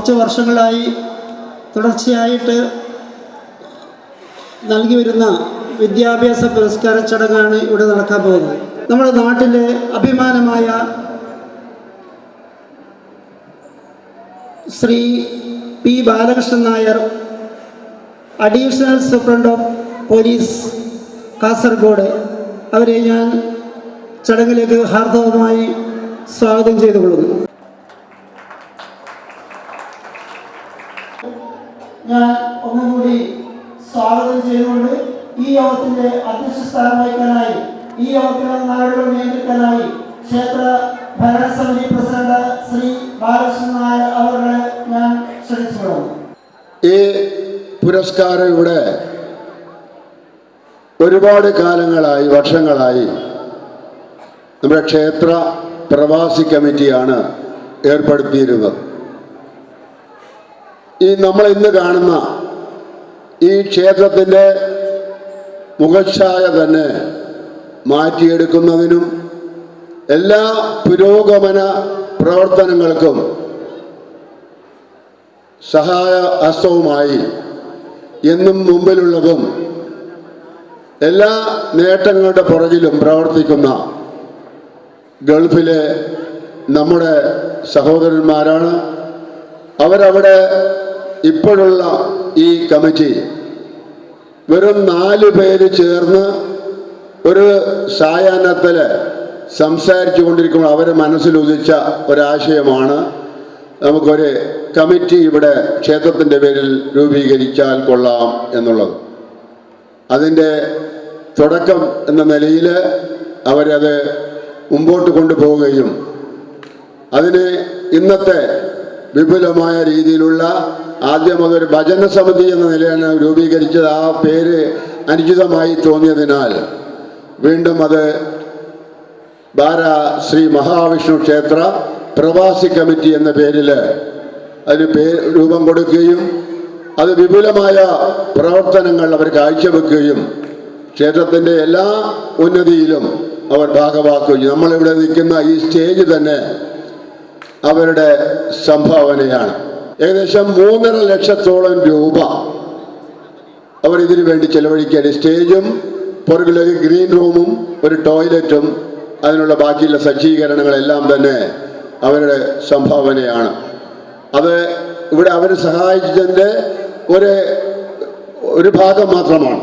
കുറച്ച് വർഷങ്ങളായി തുടർച്ചയായിട്ട് നൽകി വരുന്ന വിദ്യാഭ്യാസ പുരസ്കാര ചടങ്ങാണ് ഇവിടെ നടക്കാൻ പോകുന്നത്. നമ്മുടെ നാട്ടിലെ അഭിമാനമായ Shri P Balakrishnan Nair additional superintendent of police Kasaragod അവരെ ഞാൻ ചടങ്ങിലേക്ക് ഹാർദവമായി സ്വാഗതം ചെയ്തുകൊള്ളുന്നു. ഞാൻ ഒന്നും കൂടി സ്വാഗതം ചെയ്തുകൊണ്ട് ഈ യോഗത്തിന്റെ അധ്യക്ഷ സ്ഥാനം വഹിക്കാനായി ഈ യോഗത്തിലെ നാടുകൾ നിയന്ത്രിക്കാനായി ക്ഷേത്ര ഭരണസമിതി പ്രസിഡന്റ് ശ്രീ ബാലകൃഷ്ണൻ നായർ അവരുടെ ഞാൻ ക്ഷണിച്ചുകൊള്ളുന്നു. ഈ പുരസ്കാരം ഇവിടെ ഒരുപാട് കാലങ്ങളായി വർഷങ്ങളായി നമ്മുടെ ക്ഷേത്ര പ്രവാസി കമ്മിറ്റിയാണ് ഏർപ്പെടുത്തിയിരുന്നത്. ഈ നമ്മൾ ഇന്ന് കാണുന്ന ഈ ക്ഷേത്രത്തിന്റെ മുഖച്ഛായ തന്നെ മാറ്റിയെടുക്കുന്നതിനും എല്ലാ പുരോഗമന പ്രവർത്തനങ്ങൾക്കും സഹായ ഹസ്തവുമായി എന്നും മുമ്പിലുള്ളതും എല്ലാ നേട്ടങ്ങളുടെ പുറകിലും പ്രവർത്തിക്കുന്ന ഗൾഫിലെ നമ്മുടെ സഹോദരന്മാരാണ്. അവരവിടെ ഇപ്പോഴുള്ള ഈ കമ്മിറ്റി വെറും നാല് പേര് ചേർന്ന് ഒരു സായാഹ്നത്തിൽ സംസാരിച്ചു കൊണ്ടിരിക്കുമ്പോൾ അവരെ മനസ്സിലുദിച്ച ഒരാശയമാണ്. നമുക്കൊരു കമ്മിറ്റി ഇവിടെ ക്ഷേത്രത്തിന്റെ പേരിൽ രൂപീകരിച്ചാൽ കൊള്ളാം എന്നുള്ളത്. അതിന്റെ തുടക്കം എന്ന നിലയിൽ അവരത് മുമ്പോട്ട് കൊണ്ടുപോവുകയും അതിന് ഇന്നത്തെ വിപുലമായ രീതിയിലുള്ള ആദ്യം അതൊരു ഭജന സമിതി എന്ന നിലയാണ് രൂപീകരിച്ചത്. ആ പേര് അനുചിതമായി തോന്നിയതിനാൽ വീണ്ടും അത് ബാര ശ്രീ മഹാവിഷ്ണു ക്ഷേത്ര പ്രവാസി കമ്മിറ്റി എന്ന പേരിൽ അതിന് പേ രൂപം കൊടുക്കുകയും അത് വിപുലമായ പ്രവർത്തനങ്ങൾ അവർ കാഴ്ചവെക്കുകയും ക്ഷേത്രത്തിന്റെ എല്ലാ ഉന്നതിയിലും അവർ ഭാഗമാക്കുകയും നമ്മളിവിടെ നിൽക്കുന്ന ഈ സ്റ്റേജ് തന്നെ അവരുടെ സംഭാവനയാണ്. ഏകദേശം മൂന്നര ലക്ഷത്തോളം രൂപ അവർ ഇതിനു വേണ്ടി ചെലവഴിക്കുകയാണ്. സ്റ്റേജും പുറകിലൊരു ഗ്രീൻ റൂമും ഒരു ടോയ്ലറ്റും അതിനുള്ള ബാക്കിയുള്ള സജ്ജീകരണങ്ങളെല്ലാം തന്നെ അവരുടെ സംഭാവനയാണ്. അത് ഇവിടെ അവർ സഹായിച്ചതിന്റെ ഒരു ഒരു ഭാഗം മാത്രമാണ്.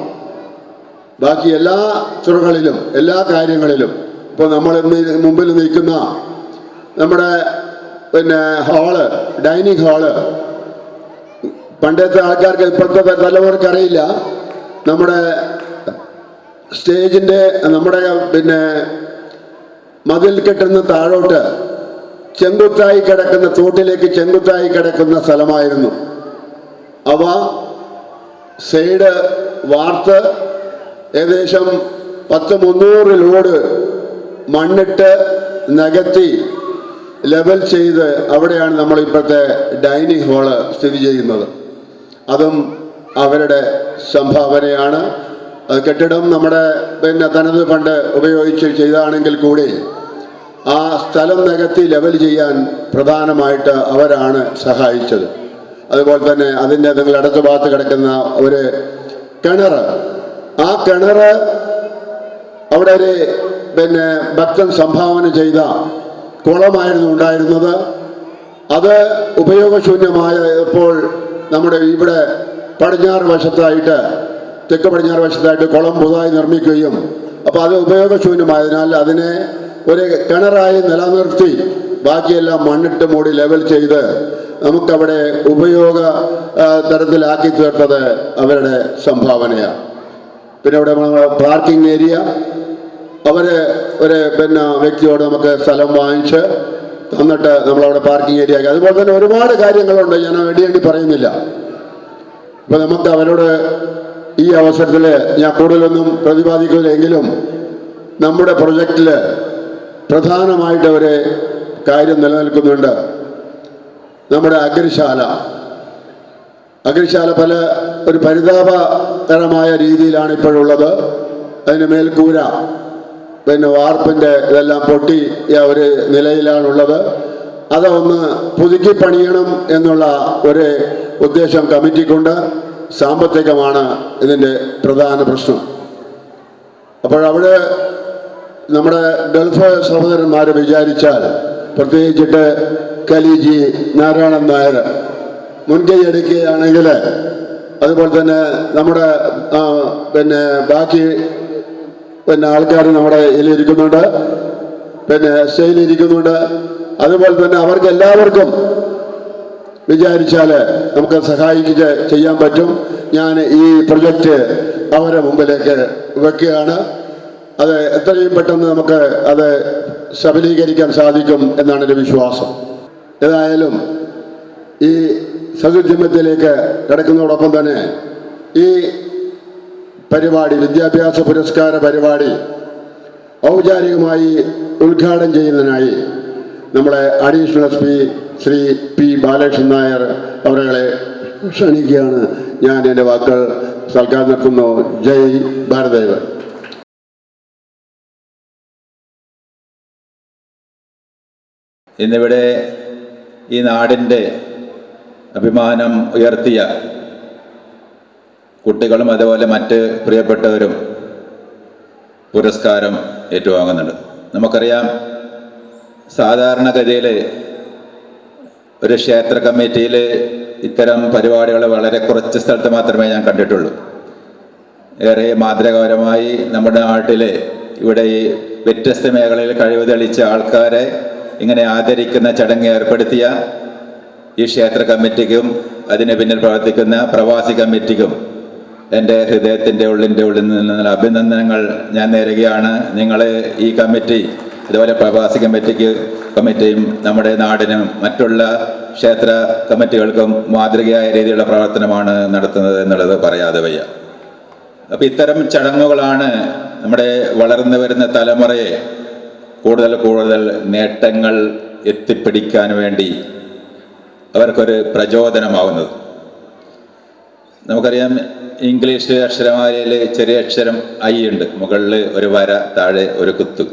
ബാക്കി എല്ലാ തുറകളിലും എല്ലാ കാര്യങ്ങളിലും. ഇപ്പോൾ നമ്മൾ മുമ്പിൽ നിൽക്കുന്ന നമ്മുടെ പിന്നെ ഹാൾ ഡൈനിങ് ഹാൾ. പണ്ടത്തെ ആൾക്കാർക്ക് ഇപ്പോഴത്തെ തലമുറയ്ക്ക് അറിയില്ല. നമ്മുടെ സ്റ്റേജിന്റെ നമ്മുടെ പിന്നെ മതിൽ കെട്ടുന്ന താഴോട്ട് ചെങ്കുത്തായി കിടക്കുന്ന തോട്ടിലേക്ക് ചെങ്കുത്തായി കിടക്കുന്ന സ്ഥലമായിരുന്നു. അവ സൈഡ് വാർത്ത് ഏകദേശം പത്ത് മുന്നൂറ് ലോഡ് മണ്ണിട്ട് നികത്തി ലെവൽ ചെയ്ത് അവിടെയാണ് നമ്മൾ ഇപ്പോഴത്തെ ഡൈനിങ് ഹാൾ സ്ഥിതി ചെയ്യുന്നത്. അതും അവരുടെ സംഭാവനയാണ്. അത് കെട്ടിടം നമ്മുടെ പിന്നെ തനത് ഫണ്ട് ഉപയോഗിച്ച് ചെയ്താണെങ്കിൽ കൂടി ആ സ്ഥലം നികത്തി ലെവൽ ചെയ്യാൻ പ്രധാനമായിട്ട് അവരാണ് സഹായിച്ചത്. അതുപോലെ തന്നെ അതിന്റെ നിങ്ങൾ അടുത്ത ഭാഗത്ത് കിടക്കുന്ന ഒരു കിണർ. ആ കിണർ അവിടെ ഒരു പിന്നെ ഭക്തൻ സംഭാവന ചെയ്ത കുളമായിരുന്നു ഉണ്ടായിരുന്നത്. അത് ഉപയോഗശൂന്യമായപ്പോൾ നമ്മുടെ ഇവിടെ പടിഞ്ഞാറ് വശത്തായിട്ട് തെക്ക് പടിഞ്ഞാറ് വശത്തായിട്ട് കുളം പുതുതായി നിർമ്മിക്കുകയും അപ്പോൾ അത് ഉപയോഗശൂന്യമായതിനാൽ അതിനെ ഒരു കിണറായി നിലനിർത്തി ബാക്കിയെല്ലാം മണ്ണിട്ട് മൂടി ലെവൽ ചെയ്ത് നമുക്കവിടെ ഉപയോഗ തരത്തിലാക്കി തീർത്തത് അവരുടെ സംഭാവനയാണ്. പിന്നെ ഇവിടെ പാർക്കിംഗ് ഏരിയ അവർ ഒരു പിന്നെ വ്യക്തിയോട് നമുക്ക് സ്ഥലം വാങ്ങിച്ച് തന്നിട്ട് നമ്മളവിടെ പാർക്കിംഗ് ഏരിയ ആക്കി. അതുപോലെ തന്നെ ഒരുപാട് കാര്യങ്ങളുണ്ട്. ഞാൻ വേണ്ടി പറയുന്നില്ല. അപ്പം നമുക്ക് അവരോട് ഈ അവസരത്തിൽ ഞാൻ കൂടുതലൊന്നും പ്രതിപാദിക്കില്ലെങ്കിലും നമ്മുടെ പ്രൊജക്റ്റിൽ പ്രധാനമായിട്ട് ഒരു കാര്യം നിലനിൽക്കുന്നുണ്ട്. നമ്മുടെ അഗ്രിശാല. അഗ്രിശാല പല ഒരു പരിതാപകരമായ രീതിയിലാണ് ഇപ്പോഴുള്ളത് അതിന് മേൽക്കൂര. പിന്നെ വാർപ്പിന്റെ ഇതെല്ലാം പൊട്ടി ഒരു നിലയിലാണുള്ളത്. അതൊന്ന് പുതുക്കി പണിയണം എന്നുള്ള ഒരു ഉദ്ദേശം കമ്മിറ്റിക്കുണ്ട്. സാമ്പത്തികമാണ് ഇതിന്റെ പ്രധാന പ്രശ്നം. അപ്പോഴവിടെ നമ്മുടെ ഗൾഫ് സഹോദരന്മാർ വിചാരിച്ചാൽ പ്രത്യേകിച്ചിട്ട് കലിജി നാരായണൻ നായർ മുൻകൈ എടുക്കുകയാണെങ്കിൽ അതുപോലെ തന്നെ നമ്മുടെ പിന്നെ ബാക്കി പിന്നെ ആൾക്കാർ നമ്മുടെ ഇതിലിരിക്കുന്നുണ്ട് പിന്നെ സ്റ്റേജിലിരിക്കുന്നുണ്ട് അതുപോലെ തന്നെ അവർക്ക് എല്ലാവർക്കും വിചാരിച്ചാൽ നമുക്ക് സഹായിക്കുക ചെയ്യാൻ പറ്റും. ഞാൻ ഈ പ്രൊജക്റ്റ് അവരെ മുമ്പിലേക്ക് വെക്കുകയാണ്. അത് എത്രയും പെട്ടെന്ന് നമുക്ക് അത് സബലീകരിക്കാൻ സാധിക്കും എന്നാണ് എന്റെ വിശ്വാസം. ഏതായാലും ഈ സതുദ്യമത്തിലേക്ക് കിടക്കുന്നതോടൊപ്പം തന്നെ ഈ പരിപാടി വിദ്യാഭ്യാസ പുരസ്കാര പരിപാടി ഔപചാരികമായി ഉദ്ഘാടനം ചെയ്യുന്നതിനായി നമ്മുടെ additional S P Shri P Balakrishnan Nair അവരെ ക്ഷണിക്കുകയാണ്. ഞാൻ എന്റെ വാക്കുകൾ സൽക്കാരം നിർത്തുന്നു. ജയ് ഭാരതേവൻ ഇന്നിവിടെ ഈ നാടിന്റെ അഭിമാനം ഉയർത്തിയ കുട്ടികളും അതുപോലെ മറ്റ് പ്രിയപ്പെട്ടവരും പുരസ്കാരം ഏറ്റുവാങ്ങുന്നുണ്ട്. നമുക്കറിയാം സാധാരണഗതിയിൽ ഒരു ക്ഷേത്ര കമ്മിറ്റിയിൽ ഇത്തരം പരിപാടികൾ വളരെ കുറച്ച് സ്ഥലത്ത് മാത്രമേ ഞാൻ കണ്ടിട്ടുള്ളൂ. ഏറെ മാതൃകാപരമായി നമ്മുടെ നാട്ടിൽ ഇവിടെ ഈ വ്യത്യസ്ത മേഖലയിൽ കഴിവ് തെളിയിച്ച ആൾക്കാരെ ഇങ്ങനെ ആദരിക്കുന്ന ചടങ്ങ് ഏർപ്പെടുത്തിയ ഈ ക്ഷേത്ര കമ്മിറ്റിക്കും അതിന് പിന്നിൽ പ്രവർത്തിക്കുന്ന പ്രവാസി കമ്മിറ്റിക്കും എന്റെ ഹൃദയത്തിന്റെ ഉള്ളിന്റെ ഉള്ളിൽ നിന്നുള്ള അഭിനന്ദനങ്ങൾ ഞാൻ നേരുകയാണ്. നിങ്ങൾ ഈ കമ്മിറ്റി അതുപോലെ പ്രവാസി കമ്മിറ്റിക്ക് കമ്മിറ്റിയും നമ്മുടെ നാടിനും മറ്റുള്ള ക്ഷേത്ര കമ്മിറ്റികൾക്കും മാതൃകയായ രീതിയിലുള്ള പ്രവർത്തനമാണ് നടത്തുന്നത് എന്നുള്ളത് പറയാതെ വയ്യ. അപ്പം ഇത്തരം ചടങ്ങുകളാണ് നമ്മുടെ വളർന്നു വരുന്ന തലമുറയെ കൂടുതൽ കൂടുതൽ നേട്ടങ്ങൾ എത്തിപ്പിടിക്കാൻ വേണ്ടി അവർക്കൊരു പ്രചോദനമാവുന്നത്. നമുക്കറിയാം ഇംഗ്ലീഷ് അക്ഷരമാലയിൽ ചെറിയ അക്ഷരം ഐ ഉണ്ട്. മുകളിൽ ഒരു വര താഴെ ഒരു കുത്തു.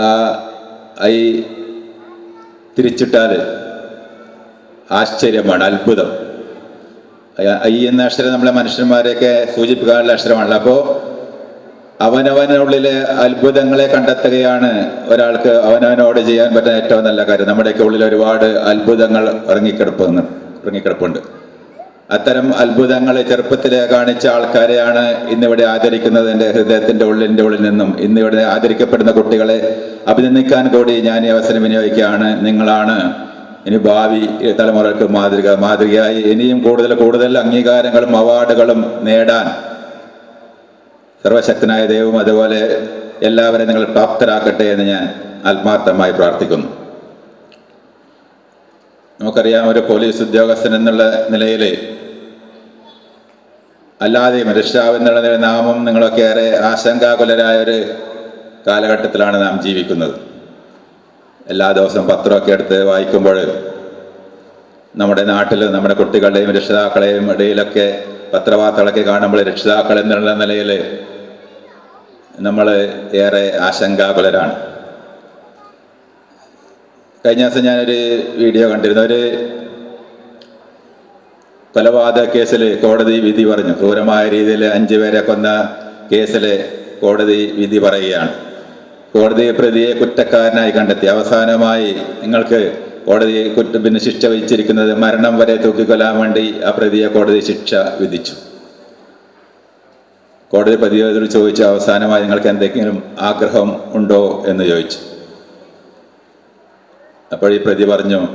ആ ഐ തിരിച്ചിട്ടാൽ ആശ്ചര്യമാണ് അത്ഭുതം. ഐ എന്ന അക്ഷരം നമ്മളെ മനുഷ്യന്മാരെയൊക്കെ സൂചിപ്പിക്കാനുള്ള അക്ഷരമാണല്ലോ. അപ്പോൾ അവനവനുള്ളിലെ അത്ഭുതങ്ങളെ കണ്ടെത്തുകയാണ് ഒരാൾക്ക് അവനവനോട് ചെയ്യാൻ പറ്റുന്ന ഏറ്റവും നല്ല കാര്യം. നമ്മുടെയൊക്കെ ഉള്ളിൽ ഒരുപാട് അത്ഭുതങ്ങൾ ഇറങ്ങിക്കിടപ്പുന്നു ഇറങ്ങിക്കിടപ്പുണ്ട്. അത്തരം അത്ഭുതങ്ങൾ ചെറുപ്പത്തിലെ കാണിച്ച ആൾക്കാരെയാണ് ഇന്നിവിടെ ആദരിക്കുന്നത് എന്റെ ഹൃദയത്തിന്റെ ഉള്ളിന്റെ ഉള്ളിൽ നിന്നും ഇന്നിവിടെ ആദരിക്കപ്പെടുന്ന കുട്ടികളെ അഭിനന്ദിക്കാൻ കൂടി ഞാൻ ഈ അവസരം വിനിയോഗിക്കുകയാണ്. നിങ്ങളാണ് ഇനി ഭാവി തലമുറകൾക്ക് മാതൃക മാതൃകയായി ഇനിയും കൂടുതൽ കൂടുതൽ അംഗീകാരങ്ങളും അവാർഡുകളും നേടാൻ സർവശക്തനായ ദൈവം അതുപോലെ എല്ലാവരെയും നിങ്ങൾ പ്രാപ്തരാക്കട്ടെ എന്ന് ഞാൻ ആത്മാർത്ഥമായി പ്രാർത്ഥിക്കുന്നു. നമുക്കറിയാം ഒരു പോലീസ് ഉദ്യോഗസ്ഥൻ എന്നുള്ള നിലയിൽ അല്ലാതെയും മനുഷ്യാവ് എന്നുള്ള നിലയിൽ നാമം നിങ്ങളൊക്കെ ഏറെ ആശങ്കാകുലരായ ഒരു കാലഘട്ടത്തിലാണ് നാം ജീവിക്കുന്നത്. എല്ലാ ദിവസവും പത്രമൊക്കെ എടുത്ത് വായിക്കുമ്പോൾ നമ്മുടെ നാട്ടിൽ നമ്മുടെ കുട്ടികളുടെയും രക്ഷിതാക്കളെയും ഇടയിലൊക്കെ പത്രവാർത്തകളൊക്കെ കാണുമ്പോൾ രക്ഷിതാക്കൾ എന്നുള്ള നിലയിൽ നമ്മൾ ഏറെ ആശങ്കാകുലരാണ്. കഴിഞ്ഞ ദിവസം ഞാനൊരു വീഡിയോ കണ്ടിരുന്നു. ഒരു കൊലപാതക കേസിൽ കോടതി വിധി പറഞ്ഞു. ക്രൂരമായ രീതിയിൽ അഞ്ചു പേരെ കൊന്ന കേസിൽ കോടതി വിധി പറയുകയാണ്. കോടതി പ്രതിയെ കുറ്റക്കാരനായി കണ്ടെത്തി. അവസാനമായി നിങ്ങൾക്ക് കോടതി കുറ്റ പിന്നെ ശിക്ഷ വിധിച്ചിരിക്കുന്നത് മരണം വരെ തൂക്കിക്കൊല്ലാൻ വേണ്ടി ആ പ്രതിയെ കോടതി ശിക്ഷ വിധിച്ചു. കോടതി പ്രതിയോട് ചോദിച്ചു അവസാനമായി നിങ്ങൾക്ക് എന്തെങ്കിലും ആഗ്രഹം ഉണ്ടോ? എന്ന് ചോദിച്ചു. അപ്പോൾ ഈ പ്രതി പറഞ്ഞു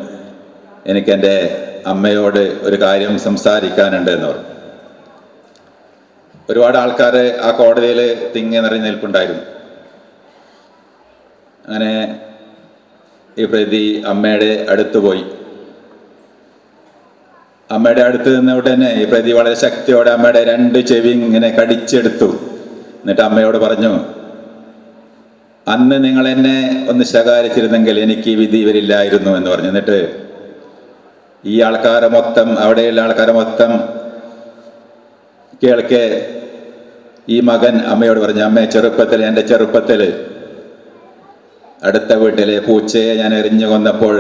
എനിക്ക് എന്റെ അമ്മയോട് ഒരു കാര്യം സംസാരിക്കാനുണ്ട് എന്ന് പറഞ്ഞു. ഒരുപാട് ആൾക്കാരെ ആ കോടതിയിൽ തിങ്ങി നിറഞ്ഞ് നിൽപ്പുണ്ടായിരുന്നു. അങ്ങനെ ഈ പ്രതി അമ്മയുടെ അടുത്ത് പോയി. അമ്മയുടെ അടുത്ത് നിന്ന ഉടനെ ഈ പ്രതി വളരെ ശക്തിയോടെ അമ്മയുടെ രണ്ട് ചെവി ഇങ്ങനെ കടിച്ചെടുത്തു. എന്നിട്ട് അമ്മയോട് പറഞ്ഞു അന്ന് നിങ്ങൾ എന്നെ ഒന്ന് ശകാരിച്ചിരുന്നെങ്കിൽ എനിക്ക് വിധി വരില്ലായിരുന്നു എന്ന് പറഞ്ഞു. എന്നിട്ട് ഈ ആൾക്കാരെ മൊത്തം അവിടെയുള്ള ആൾക്കാരെ മൊത്തം കേൾക്കെ. ഈ മകൻ അമ്മയോട് പറഞ്ഞു അമ്മ ചെറുപ്പത്തിൽ എന്റെ ചെറുപ്പത്തിൽ അടുത്ത വീട്ടിലെ പൂച്ചയെ ഞാൻ എറിഞ്ഞു കൊന്നപ്പോൾ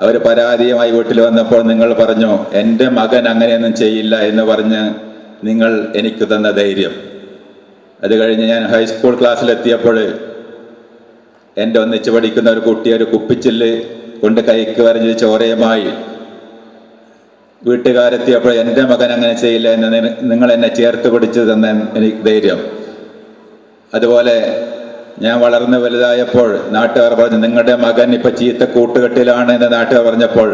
അവർ പരാതിയുമായി വീട്ടിൽ വന്നപ്പോൾ നിങ്ങൾ പറഞ്ഞു എന്റെ മകൻ അങ്ങനെയൊന്നും ചെയ്യില്ല എന്ന് പറഞ്ഞ് നിങ്ങൾ എനിക്ക് തന്ന ധൈര്യം. അത് കഴിഞ്ഞ് ഞാൻ ഹൈസ്കൂൾ ക്ലാസ്സിലെത്തിയപ്പോൾ എന്റെ ഒന്നിച്ച് പഠിക്കുന്ന ഒരു കുട്ടി ഒരു കുപ്പിച്ചില്ല് കൊണ്ട് കൈക്ക് വരഞ്ഞ് ചോരയുമായി വീട്ടുകാരെത്തിയപ്പോൾ എന്റെ മകൻ അങ്ങനെ ചെയ്യില്ല എന്ന് നിന- നിങ്ങൾ എന്നെ ചേർത്ത് പിടിച്ചു തന്ന എനിക്ക് ധൈര്യം. അതുപോലെ ഞാൻ വളർന്ന് വലുതായപ്പോൾ നാട്ടുകാർ പറഞ്ഞു നിങ്ങളുടെ മകൻ ഇപ്പൊ ചീത്ത കൂട്ടുകെട്ടിലാണ് എന്ന് നാട്ടുകാർ പറഞ്ഞപ്പോൾ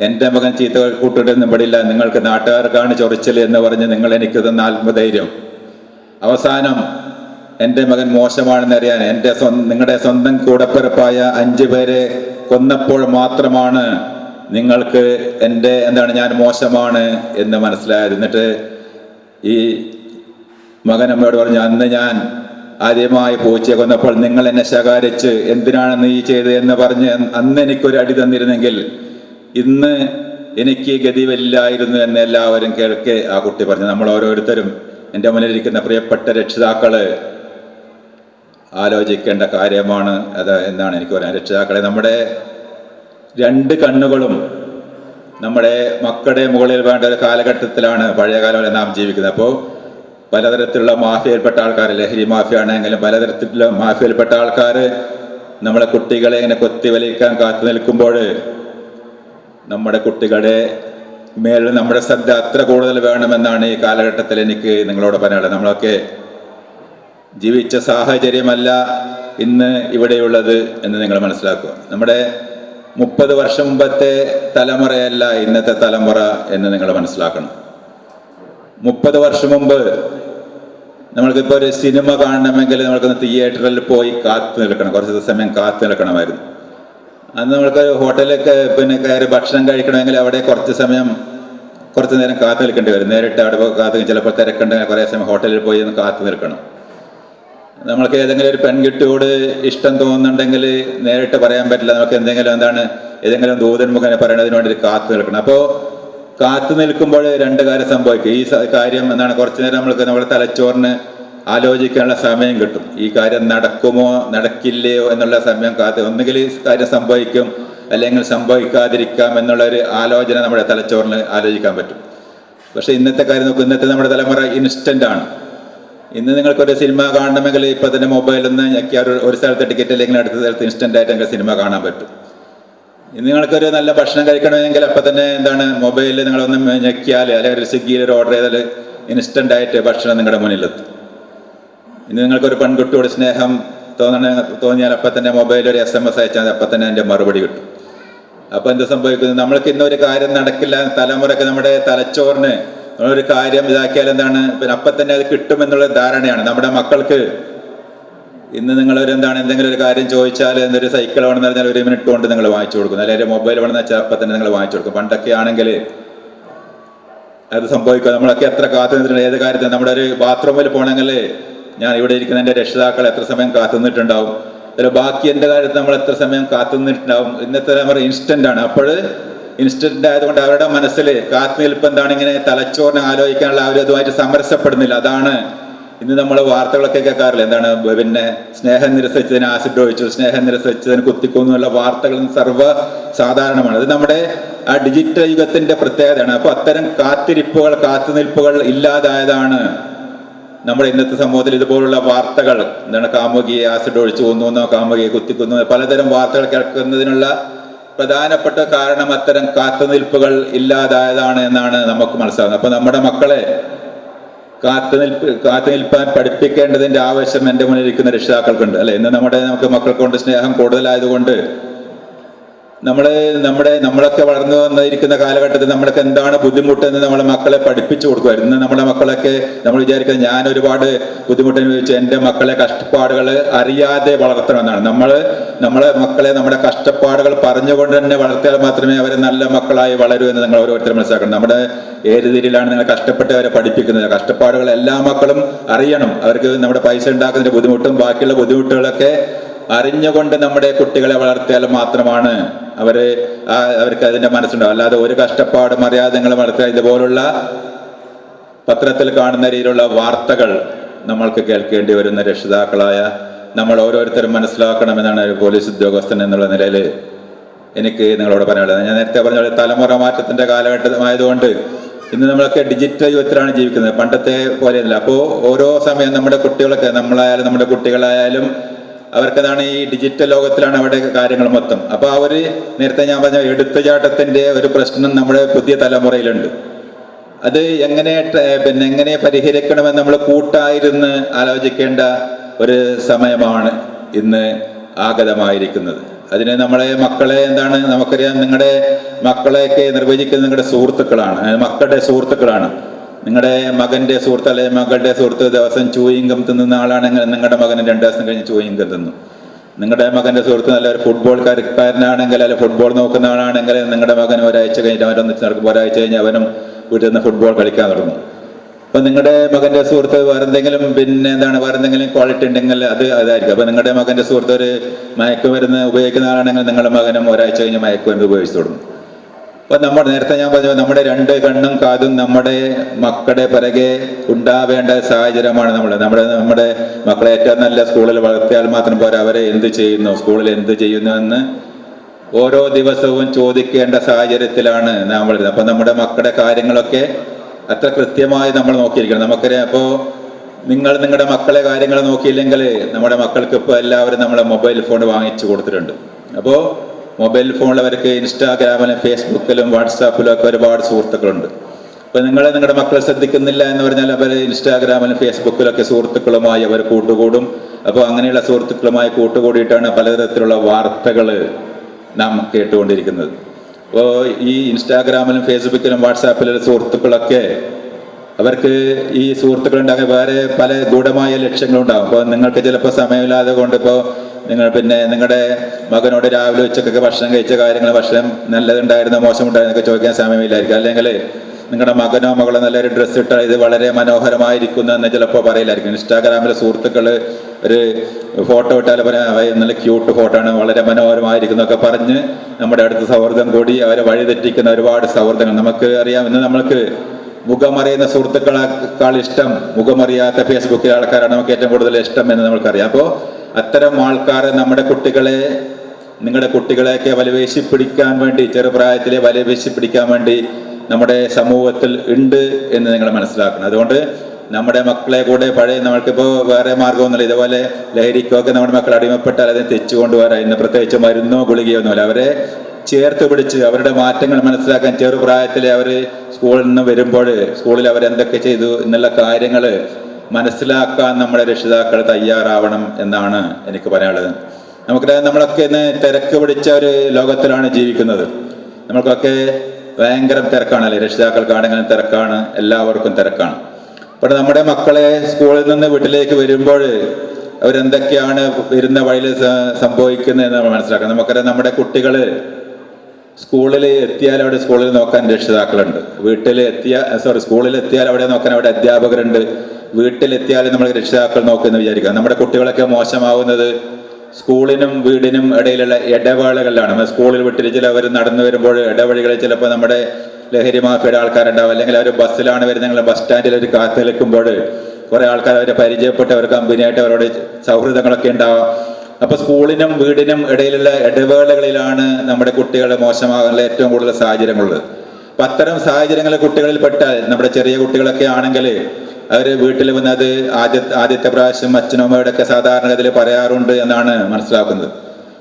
എന്റെ മകൻ ചീത്ത കൂട്ടുകെട്ടൊന്നും പെടില്ല നിങ്ങൾക്ക് നാട്ടുകാർക്കാണ് ചൊറിച്ചൽ എന്ന് പറഞ്ഞ് നിങ്ങൾ എനിക്ക് തന്ന ആത്മധൈര്യം. അവസാനം എന്റെ മകൻ മോശമാണെന്നറിയാൻ എന്റെ സ്വന്തം നിങ്ങളുടെ സ്വന്തം കൂടപ്പിറപ്പായ അഞ്ചു പേരെ കൊന്നപ്പോൾ മാത്രമാണ് നിങ്ങൾക്ക് എന്റെ എന്താണ് ഞാൻ മോശമാണ് എന്ന് മനസ്സിലായത്. എന്നിട്ട് ഈ മകൻ അമ്മയോട് പറഞ്ഞു അന്ന് ഞാൻ ആദ്യമായി പൂച്ചയെ കൊന്നപ്പോൾ നിങ്ങൾ എന്നെ ശകാരിച്ച് എന്തിനാണ് നീ ചെയ്തത് എന്ന് പറഞ്ഞ് അന്ന് എനിക്കൊരു അടി തന്നിരുന്നെങ്കിൽ ഇന്ന് എനിക്ക് ഗതി ഗതിവില്ലായിരുന്നു എന്ന് എല്ലാവരും കേൾക്കെ ആ കുട്ടി പറഞ്ഞു. നമ്മൾ ഓരോരുത്തരും എന്റെ മുന്നിലിരിക്കുന്ന പ്രിയപ്പെട്ട രക്ഷിതാക്കൾ ആലോചിക്കേണ്ട കാര്യമാണ് അത് എന്നാണ് എനിക്ക് പറയാൻ. രക്ഷിതാക്കളെ നമ്മുടെ രണ്ട് കണ്ണുകളും നമ്മുടെ മക്കളുടെ മുകളിൽ വേണ്ട ഒരു കാലഘട്ടത്തിലാണ് പഴയ കാലം നാം ജീവിക്കുന്നത്. അപ്പോൾ പലതരത്തിലുള്ള മാഫിയയിൽപ്പെട്ട ആൾക്കാർ ലഹരി മാഫിയ ആണെങ്കിലും പലതരത്തിലുള്ള മാഫിയയിൽപ്പെട്ട ആൾക്കാർ നമ്മളെ കുട്ടികളെ ഇങ്ങനെ കൊത്തി വലിക്കാൻ കാത്തു നിൽക്കുമ്പോൾ നമ്മുടെ കുട്ടികളുടെ മേൽ നമ്മുടെ ശ്രദ്ധ അത്ര കൂടുതൽ വേണമെന്നാണ് ഈ കാലഘട്ടത്തിൽ എനിക്ക് നിങ്ങളോട് പറയാനുള്ളത്. നമ്മളൊക്കെ ജീവിച്ച സാഹചര്യമല്ല ഇന്ന് ഇവിടെയുള്ളത് എന്ന് നിങ്ങൾ മനസ്സിലാക്കുക. നമ്മുടെ മുപ്പത് വർഷം മുമ്പത്തെ തലമുറയല്ല ഇന്നത്തെ തലമുറ എന്ന് നിങ്ങൾ മനസ്സിലാക്കണം. മുപ്പത് വർഷം മുമ്പ് നമ്മൾക്കിപ്പോൾ ഒരു സിനിമ കാണണമെങ്കിൽ നമ്മൾക്കൊന്ന് തിയേറ്ററിൽ പോയി കാത്തു നിൽക്കണം. കുറച്ച് സമയം കാത്തു നിൽക്കണമായിരുന്നു. അന്ന് നമ്മൾക്ക് ഹോട്ടലിലൊക്കെ പിന്നെ കയറി ഭക്ഷണം കഴിക്കണമെങ്കിൽ അവിടെ കുറച്ച് സമയം കുറച്ച് നേരം കാത്തു നിൽക്കേണ്ടി വരും. നേരിട്ട് അവിടെ കാത്തു ചിലപ്പോൾ തിരക്കുണ്ടെങ്കിൽ കുറേ സമയം ഹോട്ടലിൽ പോയി ഒന്ന് കാത്തു നിൽക്കണം. നമ്മൾക്ക് ഏതെങ്കിലും ഒരു പെൺകുട്ടിയോട് ഇഷ്ടം തോന്നുന്നുണ്ടെങ്കിൽ നേരിട്ട് പറയാൻ പറ്റില്ല. നമുക്ക് എന്തെങ്കിലും എന്താണ് ഏതെങ്കിലും ദൂതൻ മുഖേന പറയണതിന് വേണ്ടി കാത്തു നിൽക്കണം. അപ്പോൾ കാത്തു നിൽക്കുമ്പോൾ രണ്ട് കാര്യം സംഭവിക്കും. ഈ കാര്യം എന്താണ് കുറച്ചു നേരം നമ്മൾക്ക് നമ്മുടെ തലച്ചോറിന് ആലോചിക്കാനുള്ള സമയം കിട്ടും. ഈ കാര്യം നടക്കുമോ നടക്കില്ലയോ എന്നുള്ള സമയം കാത്ത് ഒന്നുകിൽ ഈ കാര്യം സംഭവിക്കും അല്ലെങ്കിൽ സംഭവിക്കാതിരിക്കാം എന്നുള്ള ഒരു ആലോചന നമ്മുടെ തലച്ചോറിന് ആലോചിക്കാൻ പറ്റും. പക്ഷെ ഇന്നത്തെ കാര്യം നോക്കും ഇന്നത്തെ നമ്മുടെ തലമുറ ഇൻസ്റ്റന്റ് ആണ്. ഇന്ന് നിങ്ങൾക്ക് ഒരു സിനിമ കാണണമെങ്കിൽ ഇപ്പൊ തന്നെ മൊബൈലിൽ നിന്ന് ഞെക്കിയാൽ ഒരു- സ്ഥലത്ത് ടിക്കറ്റ് അല്ലെങ്കിൽ അടുത്ത സ്ഥലത്ത് ഇൻസ്റ്റന്റ് ആയിട്ട് നിങ്ങൾക്ക് സിനിമ കാണാൻ പറ്റും. ഇന്ന് നിങ്ങൾക്കൊരു നല്ല ഭക്ഷണം കഴിക്കണമെങ്കിൽ അപ്പം തന്നെ എന്താണ് മൊബൈലിൽ നിങ്ങളൊന്ന് ഞെക്കിയാൽ അല്ലെങ്കിൽ ഒരു സ്വിഗ്ഗിയിൽ ഒരു ഓർഡർ ചെയ്താൽ ഇൻസ്റ്റന്റ് ആയിട്ട് ഭക്ഷണം നിങ്ങളുടെ മുന്നിലെത്തും. ഇന്ന് നിങ്ങൾക്കൊരു പെൺകുട്ടിയോട് സ്നേഹം തോന്നണ തോന്നിയാൽ അപ്പം തന്നെ മൊബൈലിൽ ഒരു എസ് എം എസ് അയച്ചാൽ അപ്പം തന്നെ അതിന്റെ മറുപടി കിട്ടും. അപ്പൊ എന്ത് സംഭവിക്കുന്നത്? നമ്മൾക്ക് ഇന്നൊരു കാര്യം നടക്കില്ല. തലമുറയ്ക്ക് നമ്മുടെ തലച്ചോറിന് ഒരു കാര്യം ഇതാക്കിയാൽ എന്താണ്? പിന്നെ അപ്പം തന്നെ അത് കിട്ടുമെന്നുള്ള ധാരണയാണ്. നമ്മുടെ മക്കൾക്ക് ഇന്ന് നിങ്ങൾ ഒരു എന്താണ് എന്തെങ്കിലും ഒരു കാര്യം ചോദിച്ചാൽ എന്തൊരു സൈക്കിൾ വേണമെന്ന് പറഞ്ഞാൽ ഒരു മിനിറ്റ് കൊണ്ട് നിങ്ങൾ വാങ്ങിച്ചു കൊടുക്കും. അല്ലെങ്കിൽ മൊബൈൽ വേണമെന്ന് വെച്ചാൽ അപ്പം തന്നെ നിങ്ങൾ വാങ്ങിച്ചു കൊടുക്കും. പണ്ടൊക്കെ ആണെങ്കിൽ അത് സംഭവിക്കുക നമ്മളൊക്കെ എത്ര കാത്തു നിന്നിട്ടുണ്ട്. ഏത് കാര്യത്തിൽ നമ്മുടെ ഒരു ബാത്റൂമിൽ പോകണമെങ്കിൽ ഞാൻ ഇവിടെ ഇരിക്കുന്ന എന്റെ രക്ഷിതാക്കൾ എത്ര സമയം കാത്തു നിന്നിട്ടുണ്ടാവും. ബാക്കി എന്റെ കാര്യത്തിൽ നമ്മൾ എത്ര സമയം കാത്തു നിന്നിട്ടുണ്ടാവും. ഇന്നത്തെ നമ്മൾ ഇൻസ്റ്റന്റ് ആണ്. അപ്പോൾ ഇൻസ്റ്റന്റ് ആയതുകൊണ്ട് അവരുടെ മനസ്സിൽ കാത്മീൽപ്പം എന്താണ് ഇങ്ങനെ തലച്ചോറിനെ ആലോചിക്കാനുള്ള അവരതുമായിട്ട് സമരസപ്പെടുന്നില്ല. അതാണ് ഇന്ന് നമ്മൾ വാർത്തകളൊക്കെ കേൾക്കാറില്ല? എന്താണ് പിന്നെ സ്നേഹം നിരസിച്ചതിന് ആസിഡ് ഒഴിച്ചു സ്നേഹം നിരസിച്ചതിന് കുത്തിക്കൊന്നുള്ള വാർത്തകൾ സർവ സാധാരണമാണ് അത് നമ്മുടെ ആ ഡിജിറ്റൽ യുഗത്തിന്റെ പ്രത്യേകതയാണ്. അപ്പൊ അത്തരം കാത്തിരിപ്പുകൾ കാത്തുനിൽപ്പുകൾ ഇല്ലാതായതാണ് നമ്മുടെ ഇന്നത്തെ സമൂഹത്തിൽ ഇതുപോലുള്ള വാർത്തകൾ. എന്താണ് കാമുകിയെ ആസിഡ് ഒഴിച്ചു കൊന്നു കാമുകിയെ കുത്തിക്കുന്നു പലതരം വാർത്തകൾ കേൾക്കുന്നതിനുള്ള പ്രധാനപ്പെട്ട കാരണം അത്തരം കാത്തുനിൽപ്പുകൾ ഇല്ലാതായതാണ് എന്നാണ് നമുക്ക് മനസ്സിലാകുന്നത് അപ്പൊ നമ്മുടെ മക്കളെ കാത്തുനിൽപ്പ് കാത്തുനിൽപ്പാൻ പഠിപ്പിക്കേണ്ടതിന്റെ ആവശ്യം എന്റെ മുന്നിൽ ഇരിക്കുന്ന രക്ഷിതാക്കൾക്കുണ്ട്. അല്ലെ? ഇന്ന് നമ്മുടെ നമുക്ക് മക്കൾക്കൊണ്ട് സ്നേഹം കൂടുതലായതുകൊണ്ട് നമ്മൾ നമ്മുടെ നമ്മളൊക്കെ വളർന്നു വന്നിരിക്കുന്ന കാലഘട്ടത്തിൽ നമ്മൾക്ക് എന്താണ് ബുദ്ധിമുട്ടെന്ന് നമ്മളെ മക്കളെ പഠിപ്പിച്ചു കൊടുക്കുമായിരുന്നു ഇന്ന് നമ്മുടെ മക്കളൊക്കെ നമ്മൾ വിചാരിക്കുന്നത് ഞാൻ ഒരുപാട് ബുദ്ധിമുട്ട് അനുഭവിച്ചു എന്റെ മക്കളെ കഷ്ടപ്പാടുകൾ അറിയാതെ വളർത്തണമെന്നാണ്. നമ്മൾ നമ്മളെ മക്കളെ നമ്മുടെ കഷ്ടപ്പാടുകൾ പറഞ്ഞുകൊണ്ട് തന്നെ വളർത്തിയാൽ മാത്രമേ അവരെ നല്ല മക്കളായി വളരൂ എന്ന് നിങ്ങൾ ഓരോരുത്തരും മനസ്സിലാക്കണം. നമ്മുടെ ഏത് രീതിയിലാണ് നിങ്ങൾ കഷ്ടപ്പെട്ട് അവരെ പഠിപ്പിക്കുന്നത്? കഷ്ടപ്പാടുകൾ എല്ലാ മക്കളും അറിയണം. അവർക്ക് നമ്മുടെ പൈസ ഉണ്ടാക്കുന്നതിന്റെ ബുദ്ധിമുട്ടും ബാക്കിയുള്ള ബുദ്ധിമുട്ടുകളൊക്കെ അറിഞ്ഞുകൊണ്ട് നമ്മുടെ കുട്ടികളെ വളർത്തിയാൽ മാത്രമാണ് അവർ അവർക്ക് അതിന്റെ മനസ്സുണ്ടാവും അല്ലാതെ ഒരു കഷ്ടപ്പാടും അറിയാതെ നിങ്ങൾ ഇതുപോലുള്ള പത്രത്തിൽ കാണുന്ന രീതിയിലുള്ള വാർത്തകൾ നമ്മൾക്ക് കേൾക്കേണ്ടി വരുന്ന രക്ഷിതാക്കളായ നമ്മൾ ഓരോരുത്തരും മനസ്സിലാക്കണമെന്നാണ് ഒരു പോലീസ് ഉദ്യോഗസ്ഥൻ എന്നുള്ള നിലയിൽ എനിക്ക് നിങ്ങളോട് പറയാനുള്ളത്. ഞാൻ നേരത്തെ പറഞ്ഞ തലമുറ മാറ്റത്തിന്റെ കാലഘട്ടമായതുകൊണ്ട് ഇന്ന് നമ്മളൊക്കെ ഡിജിറ്റൽ യുഗത്തിലാണ് ജീവിക്കുന്നത്. പണ്ടത്തെ പോലെയല്ല. അപ്പോൾ ഓരോ സമയം നമ്മുടെ കുട്ടികളൊക്കെ നമ്മളായാലും നമ്മുടെ കുട്ടികളായാലും അവർക്കതാണ് ഈ ഡിജിറ്റൽ ലോകത്തിലാണ് അവിടെ കാര്യങ്ങൾ മൊത്തം. അപ്പോൾ അവർ നേരത്തെ ഞാൻ പറഞ്ഞ എടുത്തുചാട്ടത്തിന്റെ ഒരു പ്രശ്നം നമ്മുടെ പുതിയ തലമുറയിലുണ്ട്. അത് എങ്ങനെ പിന്നെ എങ്ങനെ പരിഹരിക്കണമെന്ന് നമ്മൾ കൂട്ടായിരുന്ന് ആലോചിക്കേണ്ട ഒരു സമയമാണ് ഇന്ന് ആഗതമായിരിക്കുന്നത്. അതിന് നമ്മളെ മക്കളെ എന്താണ് നമുക്കറിയാം നിങ്ങളുടെ മക്കളെയൊക്കെ നിർവചിക്കുന്നത് നിങ്ങളുടെ സുഹൃത്തുക്കളാണ് മക്കളുടെ സുഹൃത്തുക്കളാണ്. നിങ്ങളുടെ മകന്റെ സുഹൃത്ത് അല്ലെങ്കിൽ മകളുടെ സുഹൃത്ത് ദിവസം ചൂയിങ്കം തിന്നുന്ന ആളാണെങ്കിൽ നിങ്ങളുടെ മകന് രണ്ടു ദിവസം കഴിഞ്ഞ് ചൂയിങ്കം തിന്നു. നിങ്ങളുടെ മകന്റെ സുഹൃത്ത് നല്ലൊരു ഫുട്ബോൾ കളിക്കാരനാണെങ്കിൽ അല്ലെങ്കിൽ ഫുട്ബോൾ നോക്കുന്ന ആളാണെങ്കിൽ നിങ്ങളുടെ മകൻ ഒരാഴ്ച കഴിഞ്ഞിട്ട് അവരൊന്നിച്ച് നടക്കുമ്പോൾ ഒരാഴ്ച കഴിഞ്ഞ് അവനും വീട്ടിൽ നിന്ന് ഫുട്ബോൾ കളിക്കാൻ തുടങ്ങും. അപ്പൊ നിങ്ങളുടെ മകന്റെ സുഹൃത്ത് വേറെ എന്തെങ്കിലും പിന്നെ എന്താണ് വേറെ എന്തെങ്കിലും ക്വാളിറ്റി ഉണ്ടെങ്കിൽ അത് അതായിരിക്കും. അപ്പൊ നിങ്ങളുടെ മകന്റെ സുഹൃത്ത് ഒരു മയക്കുമരുന്ന് ഉപയോഗിക്കുന്ന ആളാണെങ്കിൽ നിങ്ങളുടെ മകനും ഒരാഴ്ച കഴിഞ്ഞ് മയക്കുമരുന്ന് ഉപയോഗിച്ചു തുടങ്ങും. അപ്പൊ നമ്മൾ നേരത്തെ ഞാൻ പറഞ്ഞു നമ്മുടെ രണ്ട് കണ്ണും കാതും നമ്മുടെ മക്കളുടെ പിറകെ ഉണ്ടാവേണ്ട സാഹചര്യമാണ് നമ്മൾ നമ്മുടെ നമ്മുടെ മക്കളെ ഏറ്റവും നല്ല സ്കൂളിൽ വളർത്തിയാൽ മാത്രം പോരാ. അവരെ എന്ത് ചെയ്യുന്നു? സ്കൂളിൽ എന്ത് ചെയ്യുന്നു എന്ന് ഓരോ ദിവസവും ചോദിക്കേണ്ട സാഹചര്യത്തിലാണ് നമ്മൾ അപ്പൊ നമ്മുടെ മക്കളുടെ കാര്യങ്ങളൊക്കെ അത്ര കൃത്യമായി നമ്മൾ നോക്കിയിരിക്കണം. നമുക്കറിയാം അപ്പോൾ നിങ്ങൾ നിങ്ങളുടെ മക്കളെ കാര്യങ്ങൾ നോക്കിയില്ലെങ്കിൽ നമ്മുടെ മക്കൾക്ക് ഇപ്പോൾ എല്ലാവരും നമ്മളെ മൊബൈൽ ഫോൺ വാങ്ങിച്ചു കൊടുത്തിട്ടുണ്ട്. അപ്പോൾ മൊബൈൽ ഫോണിലവർക്ക് ഇൻസ്റ്റാഗ്രാമിലും ഫേസ്ബുക്കിലും വാട്സാപ്പിലും ഒക്കെ ഒരുപാട് സുഹൃത്തുക്കളുണ്ട്. അപ്പോൾ നിങ്ങൾ നിങ്ങളുടെ മക്കളെ ശ്രദ്ധിക്കുന്നില്ല എന്ന് പറഞ്ഞാൽ അവർ ഇൻസ്റ്റാഗ്രാമിലും ഫേസ്ബുക്കിലൊക്കെ സുഹൃത്തുക്കളുമായി അവർ കൂട്ടുകൂടും. അപ്പോൾ അങ്ങനെയുള്ള സുഹൃത്തുക്കളുമായി കൂട്ടുകൂടിയിട്ടാണ് പലതരത്തിലുള്ള വാർത്തകൾ നാം കേട്ടുകൊണ്ടിരിക്കുന്നത്. അപ്പോൾ ഈ ഇൻസ്റ്റാഗ്രാമിലും ഫേസ്ബുക്കിലും വാട്സാപ്പിലും സുഹൃത്തുക്കളൊക്കെ അവർക്ക് ഈ സുഹൃത്തുക്കളുണ്ടാകാൻ വേറെ പല ഗൂഢമായ ലക്ഷ്യങ്ങളുണ്ടാകും അപ്പോൾ നിങ്ങൾക്ക് ചിലപ്പോൾ സമയമില്ലാതെ കൊണ്ട് ഇപ്പോൾ നിങ്ങൾ പിന്നെ നിങ്ങളുടെ മകനോട് രാവിലെ ഉച്ചക്കൊക്കെ ഭക്ഷണം കഴിച്ച കാര്യങ്ങൾ ഭക്ഷണം നല്ലതുണ്ടായിരുന്നോ മോശമുണ്ടായിരുന്നൊക്കെ ചോദിക്കാൻ സമയമില്ലായിരിക്കും. അല്ലെങ്കിൽ നിങ്ങളുടെ മകനോ മകളോ നല്ലൊരു ഡ്രസ്സ് ഇട്ടാൽ ഇത് വളരെ മനോഹരമായിരിക്കുന്നു എന്ന് ചിലപ്പോൾ പറയില്ലായിരിക്കും. ഇൻസ്റ്റാഗ്രാമിലെ സുഹൃത്തുക്കൾ ഒരു ഫോട്ടോ ഇട്ടാൽ പറയാം "അവ നല്ല ക്യൂട്ട് ഫോട്ടോ ആണ് വളരെ മനോഹരമായിരിക്കുന്നു ഒക്കെ പറഞ്ഞ് നമ്മുടെ അടുത്ത സൗഹൃദം കൂടി അവരെ വഴിതെറ്റിക്കുന്ന ഒരുപാട് സൗഹൃദങ്ങൾ. നമുക്ക് അറിയാം ഇന്ന് നമ്മൾക്ക് മുഖമറിയുന്ന സുഹൃത്തുക്കളെക്കാൾ ഇഷ്ടം. മുഖമറിയാത്ത ഫേസ്ബുക്കിലെ ആൾക്കാരാണ് നമുക്ക് ഏറ്റവും കൂടുതൽ ഇഷ്ടം എന്ന് നമുക്കറിയാം അപ്പോൾ അത്തരം ആൾക്കാർ നമ്മുടെ കുട്ടികളെ നിങ്ങളുടെ കുട്ടികളെയൊക്കെ വലവേശി പിടിക്കാൻ വേണ്ടി ചെറുപ്രായത്തിലെ വലവേശി പിടിക്കാൻ വേണ്ടി നമ്മുടെ സമൂഹത്തിൽ ഉണ്ട് എന്ന് നിങ്ങൾ മനസ്സിലാക്കണം. അതുകൊണ്ട് നമ്മുടെ മക്കളെ കൂടെ പഴയ നമ്മൾക്കിപ്പോൾ വേറെ മാർഗമൊന്നുമില്ല ഇതുപോലെ ലഹരിക്കൊക്കെ നമ്മുടെ മക്കൾ അടിമപ്പെട്ടാൽ അതിനെ തെച്ചു കൊണ്ടുവരാം ഇന്ന് പ്രത്യേകിച്ച് മരുന്നോ ഗുളികയോ ഒന്നുമില്ല. അവരെ ചേർത്ത് പിടിച്ച് അവരുടെ മാറ്റങ്ങൾ മനസ്സിലാക്കാൻ ചെറുപ്രായത്തിൽ അവർ സ്കൂളിൽ നിന്ന് വരുമ്പോൾ സ്കൂളിൽ അവരെന്തൊക്കെ ചെയ്തു എന്നുള്ള കാര്യങ്ങൾ മനസ്സിലാക്കാൻ നമ്മുടെ രക്ഷിതാക്കൾ തയ്യാറാവണം എന്നാണ് എനിക്ക് പറയാനുള്ളത്. നമുക്കറിയാം നമ്മളൊക്കെ ഇന്ന് തിരക്ക് പിടിച്ച ഒരു ലോകത്തിലാണ് ജീവിക്കുന്നത്. നമ്മൾക്കൊക്കെ ഭയങ്കര തിരക്കാണ് അല്ലെ? രക്ഷിതാക്കൾക്കാണെങ്കിലും തിരക്കാണ് എല്ലാവർക്കും തിരക്കാണ്. അപ്പോൾ നമ്മുടെ മക്കളെ സ്കൂളിൽ നിന്ന് വീട്ടിലേക്ക് വരുമ്പോൾ അവരെന്തൊക്കെയാണ് വരുന്ന വഴിയിൽ സംഭവിക്കുന്നതെന്ന് നമ്മൾ മനസ്സിലാക്കണം. നമുക്കറിയാം നമ്മുടെ കുട്ടികൾ സ്കൂളിൽ എത്തിയാൽ അവിടെ സ്കൂളിൽ നോക്കാൻ രക്ഷിതാക്കളുണ്ട്. വീട്ടിൽ എത്തിയ സോറി സ്കൂളിൽ എത്തിയാൽ അവിടെ നോക്കാൻ അവിടെ അധ്യാപകരുണ്ട്. വീട്ടിലെത്തിയാൽ നമ്മൾ രക്ഷിതാക്കൾ നോക്കുമെന്ന് വിചാരിക്കുക. നമ്മുടെ കുട്ടികളൊക്കെ മോശമാവുന്നത് സ്കൂളിനും വീടിനും ഇടയിലുള്ള ഇടവേളകളിലാണ്. നമ്മൾ സ്കൂളിൽ വിട്ടിട്ട് ചിലവർ നടന്നു വരുമ്പോൾ ഇടവഴികളിൽ ചിലപ്പോൾ നമ്മുടെ ലഹരി മാഫിയുടെ ആൾക്കാരുണ്ടാവും. അല്ലെങ്കിൽ അവർ ബസ്സിലാണ് വരുന്നത്. ബസ് സ്റ്റാൻഡിൽ അവർ കാത്തു നിൽക്കുമ്പോൾ കുറേ ആൾക്കാർ അവരെ പരിചയപ്പെട്ട് അവർ കമ്പനിയായിട്ട് അവരോട് സൗഹൃദങ്ങളൊക്കെ ഉണ്ടാവാം. അപ്പോൾ സ്കൂളിനും വീടിനും ഇടയിലുള്ള ഇടവേളകളിലാണ് നമ്മുടെ കുട്ടികൾ മോശമാകാനുള്ള ഏറ്റവും കൂടുതൽ സാഹചര്യങ്ങളുള്ളത് അപ്പം അത്തരം സാഹചര്യങ്ങളിൽ കുട്ടികളിൽ പെട്ടാൽ നമ്മുടെ ചെറിയ കുട്ടികളൊക്കെ ആണെങ്കിൽ അവർ വീട്ടിൽ വന്ന് അത് ആദ്യ ആദ്യത്തെ പ്രാവശ്യം അച്ഛനും അമ്മയോടൊക്കെ സാധാരണഗതിയിൽ പറയാറുണ്ട് എന്നാണ് മനസ്സിലാക്കുന്നത്.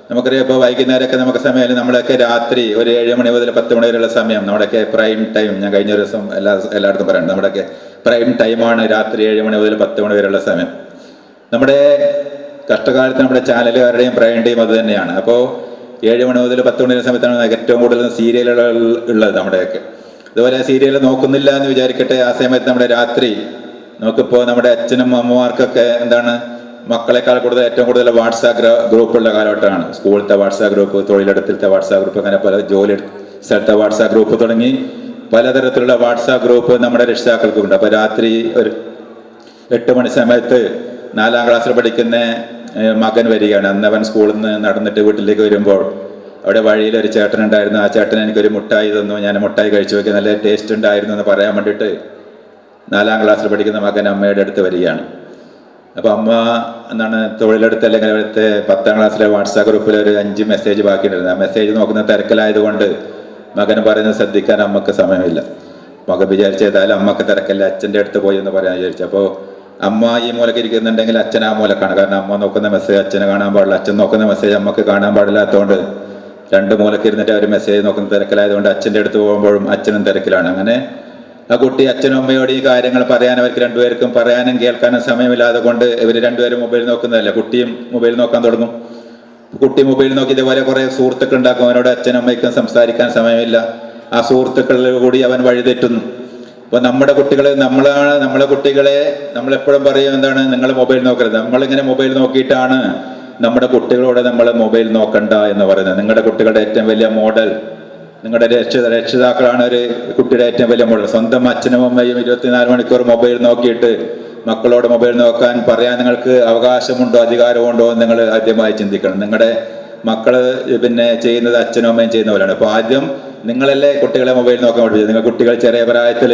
നമുക്കറിയാം ഇപ്പോൾ വൈകുന്നേരമൊക്കെ നമുക്ക് സമയം നമ്മളൊക്കെ രാത്രി ഒരു ഏഴ് മണി മുതൽ പത്ത് മണി വരെയുള്ള സമയം നമ്മുടെയൊക്കെ പ്രൈം ടൈം ഞാൻ കഴിഞ്ഞ ദിവസം എല്ലാ എല്ലായിടത്തും പറയുന്നത് നമ്മുടെയൊക്കെ പ്രൈം ടൈമാണ് രാത്രി ഏഴ് മണി മുതൽ പത്ത് മണി വരെയുള്ള സമയം. നമ്മുടെ കഷ്ടകാലത്ത് നമ്മുടെ ചാനലുകാരുടെയും പ്രൈം ടൈം അത് തന്നെയാണ്. അപ്പോൾ ഏഴ് മണി മുതൽ പത്ത് മണി വരെ സമയത്താണ് ഏറ്റവും കൂടുതൽ സീരിയലുകൾ ഉള്ളത് നമ്മുടെയൊക്കെ. അതുപോലെ സീരിയൽ നോക്കുന്നില്ല എന്ന് വിചാരിക്കട്ടെ ആ സമയത്ത് നമ്മുടെ രാത്രി നമുക്കിപ്പോൾ നമ്മുടെ അച്ഛനും അമ്മമാർക്കൊക്കെ എന്താണ് മക്കളെക്കാൾ കൂടുതൽ ഏറ്റവും കൂടുതൽ വാട്സാപ്പ് ഗ്രൂപ്പുള്ള കാലഘട്ടമാണ്. സ്കൂളിലത്തെ വാട്സാപ്പ് ഗ്രൂപ്പ് തൊഴിലിടത്തിലത്തെ വാട്സാപ്പ് ഗ്രൂപ്പ് അങ്ങനെ പല ജോലി സ്ഥലത്തെ വാട്സാപ്പ് ഗ്രൂപ്പ് തുടങ്ങി പലതരത്തിലുള്ള വാട്സാപ്പ് ഗ്രൂപ്പ് നമ്മുടെ രക്ഷിതാക്കൾക്കുണ്ട്. അപ്പോൾ രാത്രി ഒരു എട്ട് മണി സമയത്ത് നാലാം ക്ലാസ്സിൽ പഠിക്കുന്ന മകൻ വരികയാണ്. അന്ന് അവൻ സ്കൂളിൽ നിന്ന് നടന്നിട്ട് വീട്ടിലേക്ക് വരുമ്പോൾ അവിടെ വഴിയിൽ ഒരു ചേട്ടൻ ഉണ്ടായിരുന്നു. ആ ചേട്ടൻ എനിക്കൊരു മുട്ടായി തന്നു. ഞാൻ മുട്ടായി കഴിച്ചു. നോക്കി നല്ല ടേസ്റ്റ് ഉണ്ടായിരുന്നു എന്ന് പറയാൻ വേണ്ടിയിട്ട് നാലാം ക്ലാസ്സിൽ പഠിക്കുന്ന മകൻ അമ്മയുടെ അടുത്ത് വരികയാണ്. അപ്പോൾ അമ്മ എന്താണ് തൊഴിലെടുത്ത് അല്ലെങ്കിൽ അവിടുത്തെ പത്താം ക്ലാസ്സിലെ വാട്സാപ്പ് ഗ്രൂപ്പിൽ ഒരു അഞ്ച് മെസ്സേജ് ബാക്കിയുണ്ടായിരുന്നു. ആ മെസ്സേജ് നോക്കുന്ന തിരക്കിലായതുകൊണ്ട് മകൻ പറയുന്നത് ശ്രദ്ധിക്കാൻ അമ്മയ്ക്ക് സമയമില്ല. മകൻ വിചാരിച്ച ഏതായാലും അമ്മയ്ക്ക് തിരക്കല്ല അച്ഛന്റെ അടുത്ത് പോയി എന്ന് പറയാൻ വിചാരിച്ചു. അപ്പോൾ അമ്മ ഈ മൂലക്ക് ഇരിക്കുന്നുണ്ടെങ്കിൽ അച്ഛൻ ആ മൂലക്കാണ്. കാരണം അമ്മ നോക്കുന്ന മെസ്സേജ് അച്ഛനെ കാണാൻ പാടില്ല. അച്ഛൻ നോക്കുന്ന മെസ്സേജ് അമ്മയ്ക്ക് കാണാൻ പാടില്ലാത്തതുകൊണ്ട് രണ്ട് മൂലക്ക് ഇരുന്നിട്ട് അവർ മെസ്സേജ് നോക്കുന്ന തിരക്കിലായതുകൊണ്ട് അച്ഛന്റെ അടുത്ത് പോകുമ്പോഴും അച്ഛനും തിരക്കിലാണ്. അങ്ങനെ ആ കുട്ടി അച്ഛനും അമ്മയോട് ഈ കാര്യങ്ങൾ പറയാൻ അവർക്ക് രണ്ടുപേർക്കും പറയാനും കേൾക്കാനും സമയമില്ലാതെ കൊണ്ട് ഇവർ രണ്ടുപേരും മൊബൈൽ നോക്കുന്നതല്ല? കുട്ടിയും മൊബൈൽ നോക്കാൻ തുടങ്ങും. കുട്ടി മൊബൈൽ നോക്കി ഇതേപോലെ കുറെ സുഹൃത്തുക്കൾ ഉണ്ടാക്കും. അവനോട് അച്ഛനും അമ്മയ്ക്കും സംസാരിക്കാൻ സമയമില്ല. ആ സുഹൃത്തുക്കളിൽ കൂടി അവൻ വഴിതെറ്റുന്നു. അപ്പോൾ നമ്മുടെ കുട്ടികളെ നമ്മളാണ് നമ്മളെ കുട്ടികളെ നമ്മളെപ്പോഴും പറയും എന്താണ്? നിങ്ങൾ മൊബൈൽ നോക്കരുത്. നമ്മളിങ്ങനെ മൊബൈൽ നോക്കിയിട്ടാണ് നമ്മുടെ കുട്ടികളോട് നമ്മൾ മൊബൈൽ നോക്കണ്ട എന്ന് പറയുന്നത്. നിങ്ങളുടെ കുട്ടികളുടെ ഏറ്റവും വലിയ മോഡൽ നിങ്ങളുടെ രക്ഷിത രക്ഷിതാക്കളാണ് ഒരു കുട്ടിയുടെ ഏറ്റവും വലിയ മുഴുവൻ സ്വന്തം അച്ഛനും അമ്മയും ഇരുപത്തിനാല് മണിക്കൂർ മൊബൈൽ നോക്കിയിട്ട് മക്കളോട് മൊബൈൽ നോക്കാൻ പറയാൻ നിങ്ങൾക്ക് അവകാശമുണ്ടോ അധികാരമുണ്ടോ എന്ന് നിങ്ങൾ ആദ്യമായി ചിന്തിക്കണം. നിങ്ങളുടെ മക്കൾ പിന്നെ ചെയ്യുന്നത് അച്ഛനും അമ്മയും ചെയ്യുന്ന പോലെയാണ്. അപ്പോൾ ആദ്യം നിങ്ങളല്ലേ കുട്ടികളെ മൊബൈൽ നോക്കാൻ പഠിപ്പിച്ചത്? നിങ്ങൾ കുട്ടികൾ ചെറിയ പ്രായത്തിൽ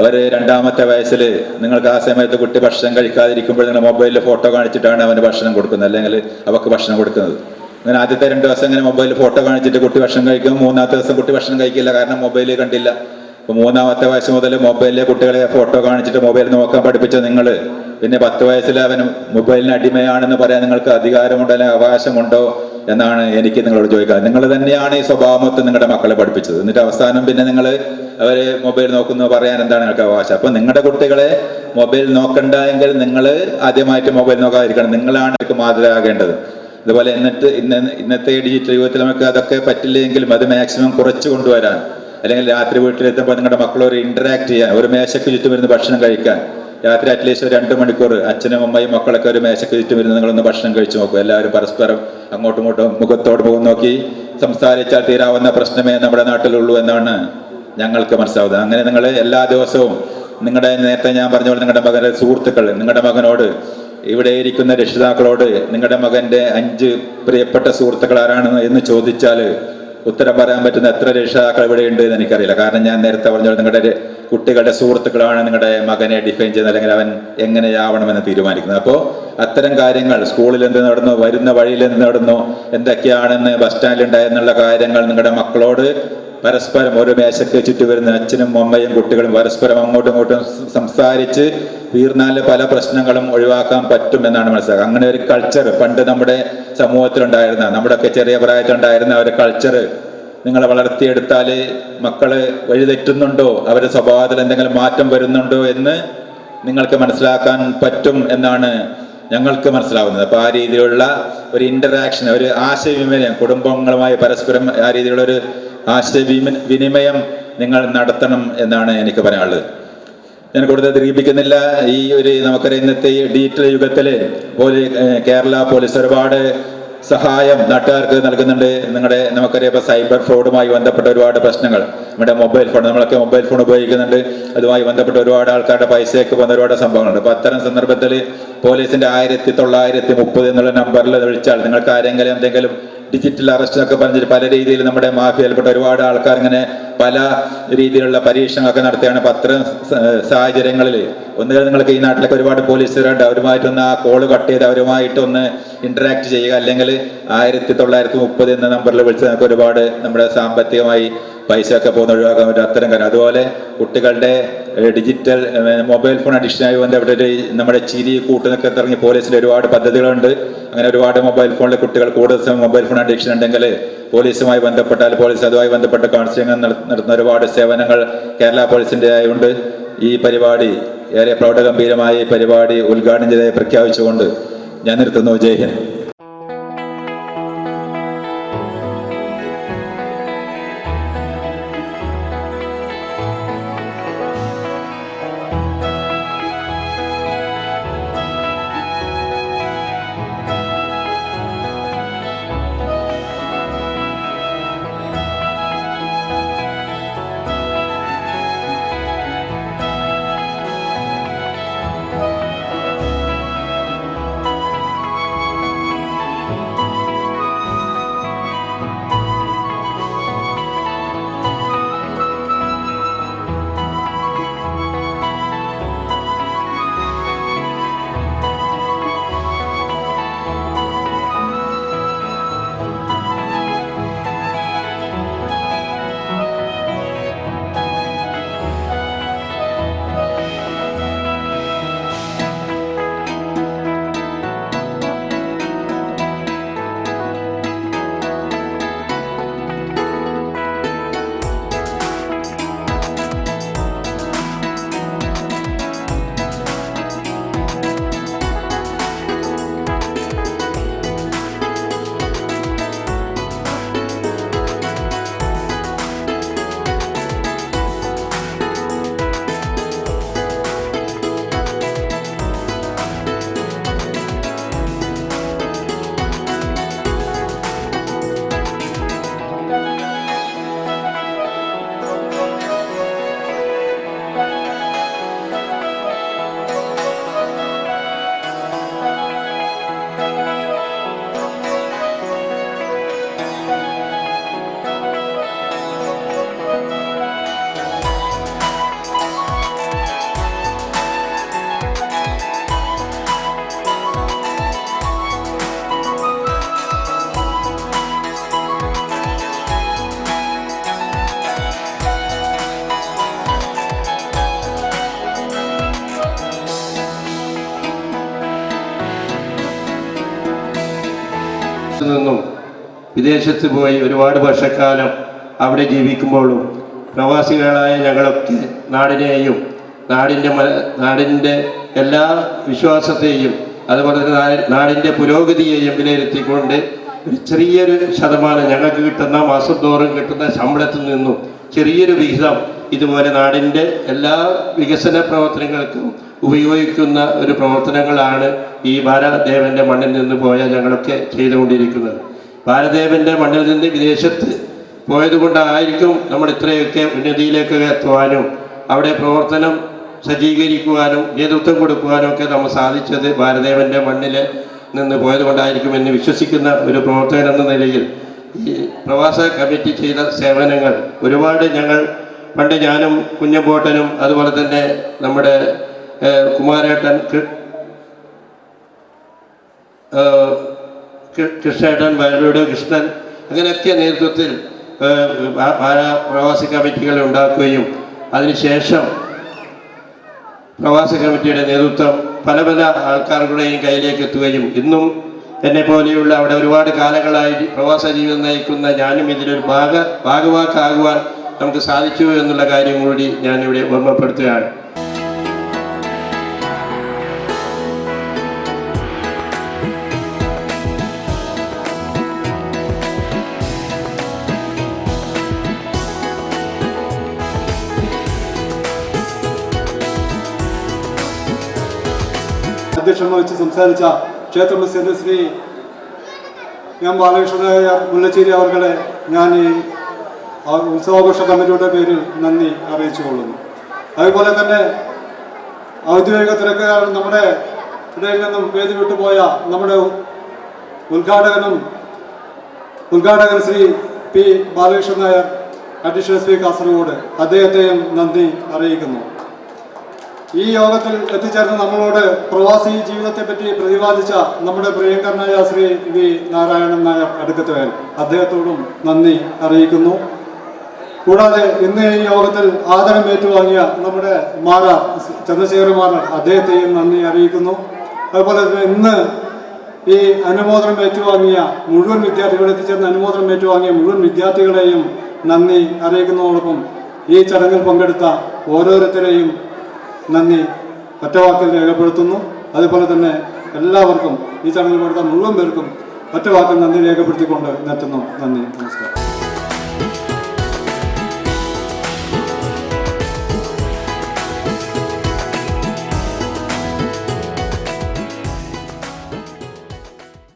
അവർ രണ്ടാമത്തെ വയസ്സിൽ നിങ്ങൾക്ക് ആ സമയത്ത് കുട്ടി ഭക്ഷണം കഴിക്കാതിരിക്കുമ്പോൾ നിങ്ങൾ മൊബൈലിൽ ഫോട്ടോ കാണിച്ചിട്ടാണ് അവന് ഭക്ഷണം കൊടുക്കുന്നത്. അല്ലെങ്കിൽ അവർക്ക് ഭക്ഷണം കൊടുക്കുന്നത്. അങ്ങനെ ആദ്യത്തെ രണ്ട് ദിവസം ഇങ്ങനെ മൊബൈലിൽ ഫോട്ടോ കാണിച്ചിട്ട് കുട്ടി ഭക്ഷണം കഴിക്കും. മൂന്നാമത്തെ ദിവസം കുട്ടി ഭക്ഷണം കഴിക്കില്ല. കാരണം മൊബൈൽ കണ്ടില്ല. അപ്പൊ മൂന്നാമത്തെ വയസ്സ് മുതൽ മൊബൈലിലെ കുട്ടികളെ ഫോട്ടോ കാണിച്ചിട്ട് മൊബൈൽ നോക്കാൻ പഠിപ്പിച്ച നിങ്ങൾ പിന്നെ പത്ത് വയസ്സിൽ അവൻ മൊബൈലിന് അടിമയാണെന്ന് പറയാൻ നിങ്ങൾക്ക് അധികാരമുണ്ടോ അല്ലെങ്കിൽ അവകാശമുണ്ടോ എന്നാണ് എനിക്ക് നിങ്ങളോട് ചോദിക്കുക നിങ്ങൾ തന്നെയാണ് ഈ സ്വഭാവമൊത്തം നിങ്ങളുടെ മക്കളെ പഠിപ്പിച്ചത്. എന്നിട്ട് അവസാനം പിന്നെ നിങ്ങൾ അവർ മൊബൈൽ നോക്കുന്നു പറയാൻ എന്താണ് നിങ്ങൾക്ക് അവകാശം? അപ്പം നിങ്ങളുടെ കുട്ടികളെ മൊബൈൽ നോക്കണ്ട എങ്കിൽ നിങ്ങൾ ആദ്യമായിട്ട് മൊബൈൽ നോക്കാതിരിക്കണം. നിങ്ങളാണ് അവർക്ക് മാതൃകയാകേണ്ടത്. അതുപോലെ എന്നിട്ട് ഇന്ന ഇന്നത്തെ ഡിജിറ്റൽ യുഗത്തിൽ നമുക്ക് അതൊക്കെ പറ്റില്ലെങ്കിലും അത് മാക്സിമം കുറച്ച് കൊണ്ടുവരാൻ അല്ലെങ്കിൽ രാത്രി വീട്ടിലെത്തുമ്പോൾ നിങ്ങളുടെ മക്കളോട് ഇന്ററാക്ട് ചെയ്യാൻ ഒരു മേശയ്ക്ക് ചുറ്റും ഇരുന്ന് ഭക്ഷണം കഴിക്കാൻ. രാത്രി അറ്റ്ലീസ്റ്റ് ഒരു രണ്ട് മണിക്കൂർ അച്ഛനും അമ്മയും മക്കളൊക്കെ ഒരു മേശയ്ക്ക് ചുറ്റും ഇരുന്ന് നിങ്ങളൊന്ന് ഭക്ഷണം കഴിച്ചു നോക്കും എല്ലാവരും പരസ്പരം അങ്ങോട്ടും ഇങ്ങോട്ടും മുഖത്തോട് മുഖം നോക്കി സംസാരിച്ചാൽ തീരാവുന്ന പ്രശ്നമേ നമ്മുടെ നാട്ടിലുള്ളൂ എന്നാണ് ഞങ്ങൾക്ക് മനസ്സിലാവുന്നത്. അങ്ങനെ നിങ്ങൾ എല്ലാ ദിവസവും നിങ്ങളുടെ നേരത്തെ ഞാൻ പറഞ്ഞ പോലെ നിങ്ങളുടെ മകന്റെ സുഹൃത്തുക്കൾ നിങ്ങളുടെ മകനോട് ഇവിടെ ഇരിക്കുന്ന രക്ഷിതാക്കളോട് നിങ്ങളുടെ മകന്റെ അഞ്ച് പ്രിയപ്പെട്ട സുഹൃത്തുക്കൾ ആരാണ് എന്ന് ചോദിച്ചാൽ ഉത്തരം പറയാൻ പറ്റുന്ന എത്ര രക്ഷിതാക്കൾ ഇവിടെ ഉണ്ട് എന്ന് എനിക്കറിയില്ല. കാരണം ഞാൻ നേരത്തെ പറഞ്ഞ നിങ്ങളുടെ കുട്ടികളുടെ സുഹൃത്തുക്കളാണ് നിങ്ങളുടെ മകനെ ഡിഫൈൻ ചെയ്യുന്നത് അല്ലെങ്കിൽ അവൻ എങ്ങനെയാവണമെന്ന് തീരുമാനിക്കുന്നത്. അപ്പോൾ അത്തരം കാര്യങ്ങൾ സ്കൂളിൽ എന്ത് നടന്നു വരുന്ന വഴിയിൽ എന്ത് നടന്നു എന്തൊക്കെയാണെന്ന് ബസ് സ്റ്റാൻഡിൽ ഉണ്ടായെന്നുള്ള കാര്യങ്ങൾ നിങ്ങളുടെ മക്കളോട് പരസ്പരം ഒരു മേശയ്ക്ക് ചുറ്റി വരുന്ന അച്ഛനും അമ്മയും കുട്ടികളും പരസ്പരം അങ്ങോട്ടും ഇങ്ങോട്ടും സംസാരിച്ച് തീർന്നാൽ പല പ്രശ്നങ്ങളും ഒഴിവാക്കാൻ പറ്റും എന്നാണ് മനസ്സിലാക്കുക. അങ്ങനെ ഒരു കൾച്ചർ പണ്ട് നമ്മുടെ സമൂഹത്തിലുണ്ടായിരുന്ന നമ്മുടെയൊക്കെ ചെറിയ പ്രായത്തിലുണ്ടായിരുന്ന ഒരു കൾച്ചർ നിങ്ങളെ വളർത്തിയെടുത്താൽ മക്കൾ വഴിതെറ്റുന്നുണ്ടോ അവരുടെ സ്വഭാവത്തിൽ എന്തെങ്കിലും മാറ്റം വരുന്നുണ്ടോ എന്ന് നിങ്ങൾക്ക് മനസ്സിലാക്കാൻ പറ്റും എന്നാണ് ഞങ്ങൾക്ക് മനസ്സിലാവുന്നത്. അപ്പോൾ ആ രീതിയിലുള്ള ഒരു ഇന്ററാക്ഷൻ ഒരു ആശയവിനിമയം കുടുംബങ്ങളുമായി പരസ്പരം ആ രീതിയിലുള്ള ഒരു ആശയവിമ വിനിമയം നിങ്ങൾ നടത്തണം എന്നാണ് എനിക്ക് പറയാനുള്ളത്. ഞാൻ കൂടുതൽ ദീപിക്കുന്നില്ല. ഈ ഒരു നമുക്കറിയാം ഇന്നത്തെ ഈ ഡിജിറ്റൽ യുഗത്തിൽ പോലെ കേരള പോലീസ് ഒരുപാട് സഹായം നാട്ടുകാർക്ക് നൽകുന്നുണ്ട്. നിങ്ങളുടെ നമുക്കറിയാം ഇപ്പോൾ സൈബർ ഫ്രോഡുമായി ബന്ധപ്പെട്ട ഒരുപാട് പ്രശ്നങ്ങൾ. നമ്മുടെ മൊബൈൽ ഫോൺ നമ്മളൊക്കെ മൊബൈൽ ഫോൺ ഉപയോഗിക്കുന്നുണ്ട്. അതുമായി ബന്ധപ്പെട്ട ഒരുപാട് ആൾക്കാരുടെ പൈസയൊക്കെ വന്ന ഒരുപാട് സംഭവങ്ങളുണ്ട്. അപ്പൊ അത്തരം സന്ദർഭത്തിൽ പോലീസിന്റെ ആയിരത്തി തൊള്ളായിരത്തി മുപ്പത് എന്നുള്ള നമ്പറിൽ വിളിച്ചാൽ നിങ്ങൾക്ക് ആരെങ്കിലും എന്തെങ്കിലും ഡിജിറ്റൽ അറസ്റ്റ് ഒക്കെ പറഞ്ഞിട്ട് പല രീതിയിൽ നമ്മുടെ മാഫിയയിൽപ്പെട്ട ഒരുപാട് ആൾക്കാർ ഇങ്ങനെ പല രീതിയിലുള്ള പരീക്ഷണങ്ങളൊക്കെ നടത്തുകയാണ് പത്ര സാഹചര്യങ്ങളിൽ ഒന്നുകിൽ നിങ്ങൾക്ക് ഈ നാട്ടിലൊക്കെ ഒരുപാട് പോലീസുകാരുണ്ട്. അവരുമായിട്ടൊന്ന് ആ കോൾ കട്ട് ചെയ്ത് അവരുമായിട്ടൊന്ന് ഇന്ററാക്ട് ചെയ്യുക. അല്ലെങ്കിൽ ആയിരത്തി തൊള്ളായിരത്തി മുപ്പത് എന്ന നമ്പറിൽ വിളിച്ച് നമുക്ക് ഒരുപാട് നമ്മുടെ സാമ്പത്തികമായി പൈസ ഒക്കെ പോകുന്ന ഒഴിവാക്കാൻ പറ്റും. അത്തരം കാര്യം. അതുപോലെ കുട്ടികളുടെ ഡിജിറ്റൽ മൊബൈൽ ഫോൺ അഡിക്ഷനായി ഒരു നമ്മുടെ ചിരി കൂട്ടുന്നൊക്കെ തുടങ്ങി പോലീസിൽ ഒരുപാട് പദ്ധതികളുണ്ട്. അങ്ങനെ ഒരുപാട് മൊബൈൽ ഫോണിൽ കുട്ടികൾ കൂടുതൽ മൊബൈൽ ഫോൺ അഡിക്ഷൻ ഉണ്ടെങ്കിൽ പോലീസുമായി ബന്ധപ്പെട്ടാൽ പോലീസ് അതുമായി ബന്ധപ്പെട്ട കൗൺസിലിംഗ് നടത്തുന്ന ഒരുപാട് സേവനങ്ങൾ കേരള പോലീസിന്റെ ആയതുകൊണ്ട് ഈ പരിപാടി ഏറെ പ്രൗഢഗംഭീരമായ ഈ പരിപാടി ഉദ്ഘാടനം ചെയ്തതായി പ്രഖ്യാപിച്ചുകൊണ്ട് ഞാൻ നിർത്തുന്നു. ജയ് ഹിന്ദ്. വിദേശത്ത് പോയി ഒരുപാട് വർഷക്കാലം അവിടെ ജീവിക്കുമ്പോഴും പ്രവാസികളായ ഞങ്ങളൊക്കെ നാടിനെയും നാടിന്റെ നാടിന്റെ എല്ലാ വിശ്വാസത്തെയും അതുപോലെ തന്നെ നാടിന്റെ പുരോഗതിയെയും വിലയിരുത്തിക്കൊണ്ട് ഒരു ചെറിയൊരു ശതമാനം ഞങ്ങൾക്ക് കിട്ടുന്ന മാസം തോറും കിട്ടുന്ന ശമ്പളത്തിൽ നിന്നും ചെറിയൊരു വിഹിതം ഇതുപോലെ നാടിന്റെ എല്ലാ വികസന പ്രവർത്തനങ്ങൾക്കും ഉപയോഗിക്കുന്ന ഒരു പ്രവർത്തനങ്ങളാണ് ഈ ഭാരതദേവന്റെ മണ്ണിൽ നിന്ന് പോയ ഞങ്ങളൊക്കെ ചെയ്തുകൊണ്ടിരിക്കുന്നത്. ഭാരതദേവന്റെ മണ്ണിൽ നിന്ന് വിദേശത്ത് പോയതുകൊണ്ടായിരിക്കും നമ്മൾ ഇത്രയൊക്കെ ഉന്നതിയിലേക്ക് എത്തുവാനും അവിടെ പ്രവർത്തനം സജ്ജീകരിക്കുവാനും നേതൃത്വം കൊടുക്കുവാനും ഒക്കെ നമ്മൾ സാധിച്ചത് ഭാരദേവന്റെ മണ്ണിൽ നിന്ന് പോയതുകൊണ്ടായിരിക്കും എന്ന് വിശ്വസിക്കുന്ന ഒരു പ്രവർത്തകൻ എന്ന നിലയിൽ ഈ പ്രവാസ കമ്മിറ്റി ചെയ്ത സേവനങ്ങൾ ഒരുപാട് ഞങ്ങൾ പണ്ട് ഞാനും കുഞ്ഞമ്പോട്ടനും അതുപോലെ തന്നെ നമ്മുടെ കുമാരേട്ടൻ കൃഷ്ണേട്ടൻ വയലൂട് കൃഷ്ണൻ അങ്ങനെയൊക്കെ നേതൃത്വത്തിൽ പ്രവാസി കമ്മിറ്റികൾ ഉണ്ടാക്കുകയും അതിനുശേഷം പ്രവാസി കമ്മിറ്റിയുടെ നേതൃത്വം പല പല ആൾക്കാരുടെയും കയ്യിലേക്ക് എത്തുകയും ഇന്നും എന്നെ പോലെയുള്ള അവിടെ ഒരുപാട് കാലങ്ങളായി പ്രവാസ ജീവിതം നയിക്കുന്ന ഞാനും ഇതിലൊരു ഭാഗ ഭാഗവാക്കാകുവാൻ നമുക്ക് സാധിച്ചു എന്നുള്ള കാര്യം കൂടി ഞാനിവിടെ ഓർമ്മപ്പെടുത്തുകയാണ്. വഹിച്ച് സംസാരിച്ച ക്ഷേത്ര പ്രസിഡന്റ് ശ്രീ എം ബാലകൃഷ്ണനായ മുല്ലച്ചേരി അവർകളെ ഞാൻ ഈ ഉത്സവാഘോഷ കമ്മിറ്റിയുടെ പേരിൽ നന്ദി അറിയിച്ചു കൊള്ളുന്നു. അതുപോലെ തന്നെ ഔദ്യോഗിക തിരക്കുകാരൻ നമ്മുടെ ഇടയിൽ നിന്നും വേദി വിട്ടുപോയ നമ്മുടെ ഉദ്ഘാടകനും ഉദ്ഘാടകൻ Shri P Balakrishnan Nair additional speaker Kasaragod അദ്ദേഹത്തെയും നന്ദി അറിയിക്കുന്നു. ഈ യോഗത്തിൽ എത്തിച്ചേർന്ന് നമ്മളോട് പ്രവാസി ജീവിതത്തെ പറ്റി പ്രതിപാദിച്ച നമ്മുടെ പ്രിയങ്കരനായ ശ്രീ വി നാരായണൻ നായർ അടുക്കത്തുവയൽ അദ്ദേഹത്തോടും നന്ദി അറിയിക്കുന്നു. കൂടാതെ ഇന്ന് ഈ യോഗത്തിൽ ആദരം ഏറ്റുവാങ്ങിയ നമ്മുടെ മാരാർ ചന്ദ്രശേഖര മാരാർ അദ്ദേഹത്തെയും നന്ദി അറിയിക്കുന്നു. അതുപോലെ തന്നെ ഇന്ന് ഈ അനുമോദനം ഏറ്റുവാങ്ങിയ മുഴുവൻ വിദ്യാർത്ഥികളെ എത്തിച്ചേർന്ന് അനുമോദനം ഏറ്റുവാങ്ങിയ മുഴുവൻ വിദ്യാർത്ഥികളെയും നന്ദി അറിയിക്കുന്നതോടൊപ്പം ഈ ചടങ്ങിൽ പങ്കെടുത്ത ഓരോരുത്തരെയും നന്ദി. ഒറ്റവാക്കിൽ രേഖപ്പെടുത്തുന്നു. അതുപോലെ തന്നെ എല്ലാവർക്കും ഈ ചടങ്ങിൽ പെടുത്ത മുഴുവൻ പേർക്കും ഒറ്റവാക്കിൽ നന്ദി രേഖപ്പെടുത്തിക്കൊണ്ട് നിർത്തുന്നു. നന്ദി. നമസ്കാരം.